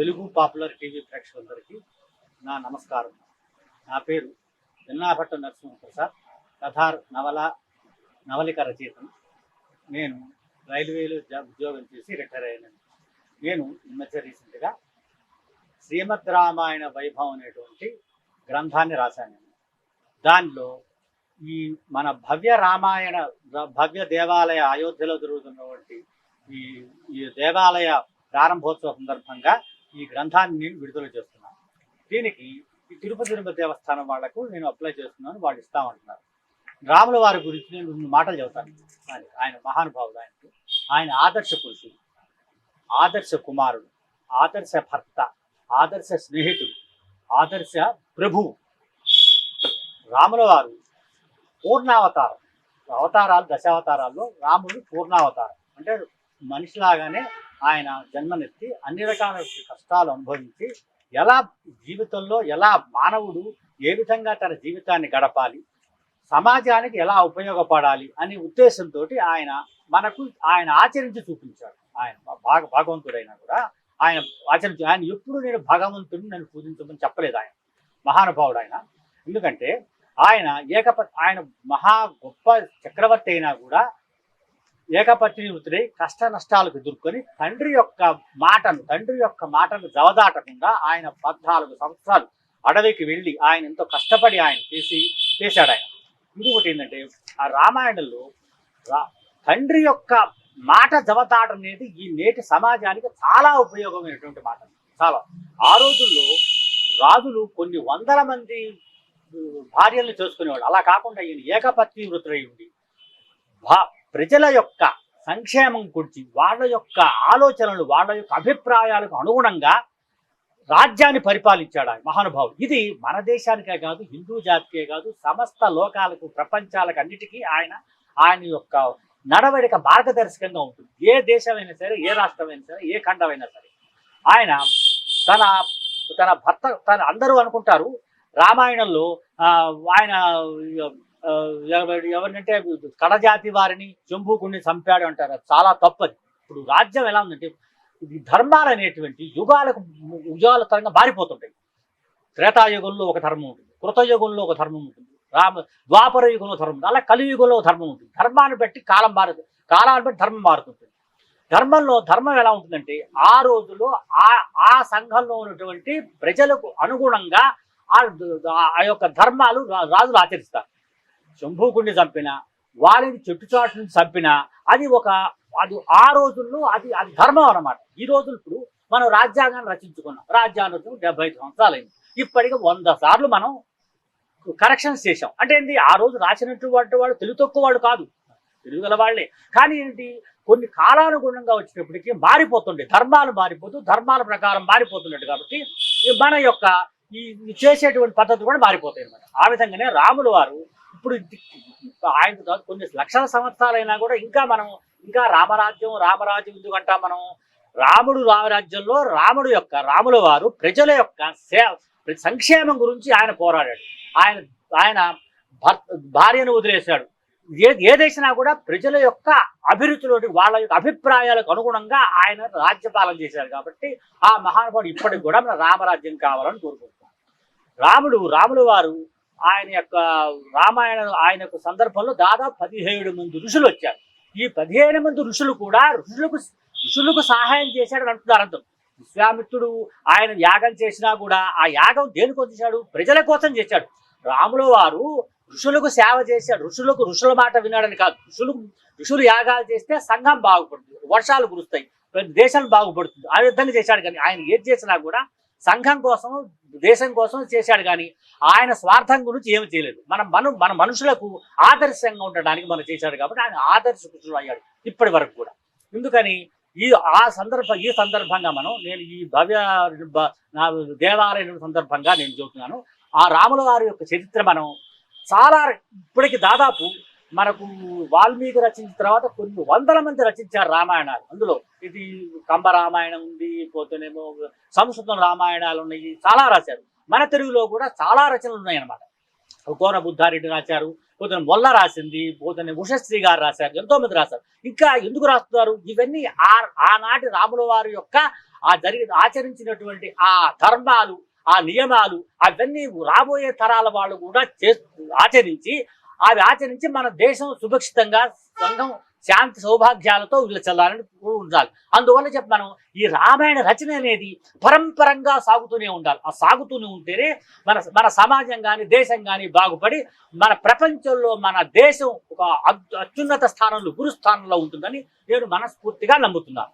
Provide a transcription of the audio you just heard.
Telugu popular TV ప్రేక్షకులందరికీ నా నమస్కారం. నా పేరు ఎన్నాభట్ట నరసింహ ప్రసాద్ నవల నవలిక రచయితను నేను రైల్వేలో జా- ఉద్యోగం చేసి రిటైర్ అయ్యాను నేను ఈ మధ్య రీసెంట్గా శ్రీమద్ రామాయణ వైభవం అనేటువంటి గ్రంథాన్ని రాశాను. నేను దానిలో ఈ మన భవ్య రామాయణ భవ్య దేవాలయ అయోధ్యలో జరుగుతున్నటువంటి ఈ ఈ దేవాలయ ప్రారంభోత్సవ సందర్భంగా ఈ గ్రంథాన్ని నేను విడుదల చేస్తున్నాను దీనికి ఈ తిరుపతి తిరుమల దేవస్థానం వాళ్ళకు నేను అప్లై చేస్తున్నాను వాళ్ళు ఇస్తామంటున్నారు. రాముల వారి గురించి నేను రెండు మాటలు చెబుతాను. ఆయన ఆయన మహానుభావుడు ఆయనకు. ఆయన ఆదర్శ పురుషుడు ఆదర్శ కుమారుడు ఆదర్శ భర్త ఆదర్శ స్నేహితుడు ఆదర్శ ప్రభువు రాముల వారు పూర్ణావతారం. అవతారాలు దశావతారాల్లో రాముడు పూర్ణావతారం. అంటే మనిషిలాగానే ఆయన జన్మనెత్తి అన్ని రకాల కష్టాలు అనుభవించి ఎలా జీవితంలో ఎలా మానవుడు ఏ విధంగా తన జీవితాన్ని గడపాలి సమాజానికి ఎలా ఉపయోగపడాలి అనే ఉద్దేశంతో ఆయన మనకు ఆయన ఆచరించి చూపించాడు. ఆయన భాగ భగవంతుడైనా కూడా ఆయన ఆచరించి ఆయన ఎప్పుడు నేను భగవంతుడిని నన్ను పూజించమని చెప్పలేదు ఆయన. మహానుభావుడు ఆయన ఎందుకంటే ఆయన ఏకప ఆయన మహా గొప్ప చక్రవర్తి అయినా కూడా ఏకపత్ని వృత్తుడై కష్ట నష్టాలకు ఎదుర్కొని తండ్రి యొక్క మాటను తండ్రి యొక్క మాటను జవదాటకుండా ఆయన పద్నాలుగు సంవత్సరాలు అడవికి వెళ్ళి ఆయన ఎంతో కష్టపడి ఆయన చేసి చేశాడు ఆయన. ఇంకొకటి ఏంటంటే ఆ రామాయణంలో రా తండ్రి యొక్క మాట జవదాట అనేది ఈ నేటి సమాజానికి చాలా ఉపయోగమైనటువంటి మాట. చాలా. ఆ రోజుల్లో రాజులు కొన్ని వందల మంది భార్యలను చేసుకునేవాడు అలా కాకుండా ఈయన ఏకపత్ని వృత్తుడై ఉండి భా ప్రజల యొక్క సంక్షేమం గురించి వాళ్ళ యొక్క ఆలోచనలు వాళ్ళ యొక్క అభిప్రాయాలకు అనుగుణంగా రాజ్యాన్ని పరిపాలించాడు ఆయన మహానుభావుడు. ఇది మన దేశానికే కాదు హిందూ జాతికే కాదు సమస్త లోకాలకు ప్రపంచాలకు అన్నిటికీ ఆయన ఆయన యొక్క నడవడిక మార్గదర్శకంగా ఉంటుంది. ఏ దేశమైనా సరే ఏ రాష్ట్రమైనా సరే ఏ ఖండమైనా సరే ఆయన తన తన భర్త తన అందరూ అనుకుంటారు రామాయణంలో ఆ, ఆయన ఎవరినంటే కడజాతి వారిని చెంబుకుని చంపాడు అంటారు. చాలా తప్పది. ఇప్పుడు రాజ్యం ఎలా ఉందంటే ఇది ధర్మాలు అనేటువంటి యుగాలకు యుగాల తరంగా మారిపోతుంటాయి. త్రేతాయుగంలో ఒక ధర్మం ఉంటుంది కృతయుగంలో ఒక ధర్మం ఉంటుంది రామ ద్వాపర యుగంలో ధర్మం ఉంటుంది అలా కలియుగంలో ధర్మం ఉంటుంది. ధర్మాన్ని బట్టి కాలం మారు కాలాన్ని బట్టి ధర్మం మారుతుంటుంది. ధర్మంలో ధర్మం ఎలా ఉంటుందంటే ఆ రోజులో ఆ ఆ సంఘంలో ఉన్నటువంటి ప్రజలకు అనుగుణంగా ఆ యొక్క ధర్మాలు రాజులు ఆచరిస్తారు. శంభూకుడిని చంపిన వారిని చెట్టుచాటు నుంచి చంపిన అది ఒక అది ఆ రోజుల్లో అది అది ధర్మం అన్నమాట. ఈ రోజులు ఇప్పుడు మనం రాజ్యాంగాన్ని రచించుకున్నాం. రాజ్యాంగం డెబ్బై సంవత్సరాలు అయింది ఇప్పటికి వంద సార్లు మనం కరెక్షన్స్ చేశాం. అంటే ఏంటి ఆ రోజు రాసినటువంటి వాడు తెలుగు తక్కువ వాడు కాదు. తెలుగు వాళ్ళే. కానీ ఏంటి? కొన్ని కాలానుగుణంగా వచ్చేటప్పటికి మారిపోతుండే. ధర్మాలు మారిపోతూ ధర్మాల ప్రకారం మారిపోతున్నట్టు కాబట్టి మన యొక్క ఈ చేసేటువంటి పద్ధతులు కూడా మారిపోతాయి అనమాట ఆ విధంగానే రాములు వారు ఇప్పుడు ఆయన తర్వాత కొన్ని లక్షల సంవత్సరాలైనా కూడా ఇంకా మనం ఇంకా రామరాజ్యం రామరాజ్యం ఎందుకంటా మనం రాముడు రామరాజ్యంలో రాముడు యొక్క రాముల వారు ప్రజల యొక్క సంక్షేమం గురించి ఆయన పోరాడాడు. ఆయన ఆయన భర్త భార్యను వదిలేశాడు. ఏ ఏ కూడా ప్రజల యొక్క అభిరుచిలోని వాళ్ళ యొక్క అభిప్రాయాలకు అనుగుణంగా ఆయన రాజ్యపాలన చేశారు కాబట్టి ఆ మహానుభావుడు ఇప్పటికి కూడా మన రామరాజ్యం కావాలని కోరుకుంటున్నాం రాముడు రాముల వారు ఆయన యొక్క రామాయణ ఆయన యొక్క సందర్భంలో దాదాపు పదిహేడు మంది ఋషులు వచ్చారు. ఈ పదిహేను మంది ఋషులు కూడా ఋషులకు ఋషులకు సహాయం చేశాడని అంటున్నారు అర్థం విశ్వామిత్రుడు ఆయన యాగం చేసినా కూడా ఆ యాగం దేనికోసం చేశాడు ప్రజల కోసం చేశాడు. రాముల వారు ఋషులకు సేవ చేశాడు. ఋషులకు ఋషుల మాట విన్నాడని కాదు. ఋషులు ఋషులు యాగాలు చేస్తే సంఘం బాగుపడుతుంది. వర్షాలు కురుస్తాయి. ప్రతి దేశం బాగుపడుతుంది. ఆ విధంగా చేశాడు కానీ ఆయన ఏది చేసినా కూడా సంఘం కోసం దేశం కోసం చేశాడు కానీ ఆయన స్వార్థం గురించి ఏమి చేయలేదు. మనం మన మన మనుషులకు ఆదర్శంగా ఉండడానికి మనం చేశాడు కాబట్టి ఆయన ఆదర్శ పురుషుడు అయ్యాడు ఇప్పటి వరకు కూడా. ఎందుకని? ఈ ఆ సందర్భ ఈ సందర్భంగా మనం నేను ఈ భవ్య బ- దేవాలయం సందర్భంగా నేను చెబుతున్నాను. ఆ రాముల వారి యొక్క చరిత్ర మనం చాలా ఇప్పటికి దాదాపు మనకు వాల్మీకి రచించిన తర్వాత కొన్ని వందల మంది రచించారు రామాయణాలు. అందులో ఇది కంబ రామాయణం ఉంది పోతేనేమో సంస్కృతం రామాయణాలు ఉన్నాయి చాలా రాశారు. మన తెలుగులో కూడా చాలా రచనలు ఉన్నాయి అన్నమాట కోన బుద్ధారెడ్డి రాశారు పోతే మొల్ల రాసింది పోతే ఉషశ్రీ గారు రాశారు ఎంతో మంది రాశారు. ఇంకా ఎందుకు రాస్తున్నారు? ఇవన్నీ ఆ ఆనాటి రాముల వారి యొక్క ఆ జరిగి ఆచరించినటువంటి ఆ ధర్మాలు ఆ నియమాలు అవన్నీ రాబోయే తరాల వాళ్ళు కూడా చే ఆచరించి అవి ఆచరించి మన దేశం సురక్షితంగా సంఘం శాంతి సౌభాగ్యాలతో వీళ్ళు చెల్లాలని ఉండాలి అందువల్ల చెప్పి మనం ఈ రామాయణ రచన అనేది పరంపరంగా సాగుతూనే ఉండాలి. ఆ సాగుతూనే ఉంటేనే మన మన సమాజం కానీ దేశం కానీ బాగుపడి మన ప్రపంచంలో మన దేశం ఒక అత్యున్నత స్థానంలో గురు స్థానంలో ఉంటుందని నేను మనస్ఫూర్తిగా నమ్ముతున్నాను.